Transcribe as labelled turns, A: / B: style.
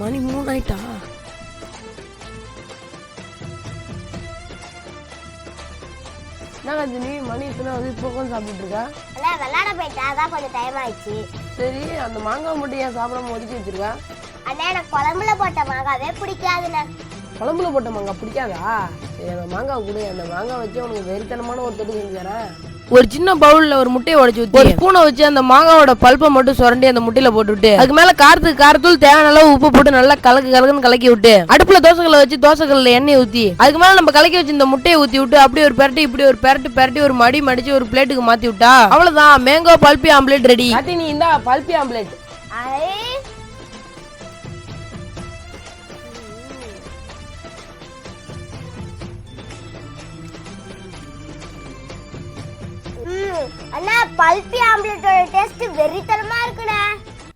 A: மணி மூணு ஆயிட்டா என்ன கஜினி மணி இத்தனை வந்து இப்போ உட்காந்து சாப்பிட்டுட்டு இருக்கா
B: விளையாட போயிட்டா அதான் கொஞ்சம் டைம் ஆயிடுச்சு.
A: சரி அந்த மாங்காய் மட்டும் ஏன் சாப்பிடாம ஒதுக்கி வச்சிருக்கா?
B: அண்ணா எனக்கு குழம்புல போட்ட மாங்காவே பிடிக்காதுண்ணே.
A: குழம்புல போட்ட மாங்காய் பிடிக்காதா? சரி அந்த மாங்காய் கொடு அந்த மாங்காய் வச்சு உனக்கு வெறித்தனமான ஒரு தொட்டு செஞ்சு தரேன் ஒரு சின்ன பவுல்ல ஒரு முட்டையை உடைச்சு ஊத்தி ஒரு ஸ்பூனை வச்சு அந்த மாங்காவோட பல்ப்பை மட்டும் சுரண்டி அந்த முட்டையில போட்டு விட்டு அதுக்கு மேல காரத்துக்கு காரத்தூள் தேவையான அளவு உப்பு போட்டு நல்லா கலக்கு கலக்குன்னு கலக்கி விட்டு அடுப்புல தோசைக்கல்ல வச்சு தோசைக்கல்ல எண்ணெய் ஊத்தி அதுக்கு மேல நம்ம கலக்கி வச்சு இந்த முட்டையை ஊத்தி விட்டு அப்படியே ஒரு பெரட்டி இப்படி ஒரு பெரட்டு பெரட்டி ஒரு மடி மடிச்சு ஒரு பிளேட்டுக்கு மாத்தி விட்டா அவ்வளவுதான். மேங்கோ பல்பி ஆம்லெட் ரெடி நீ இந்த பல்பி ஆம்லெட்
B: பல்பி ஆம்லெட்டோட டேஸ்ட் வெறி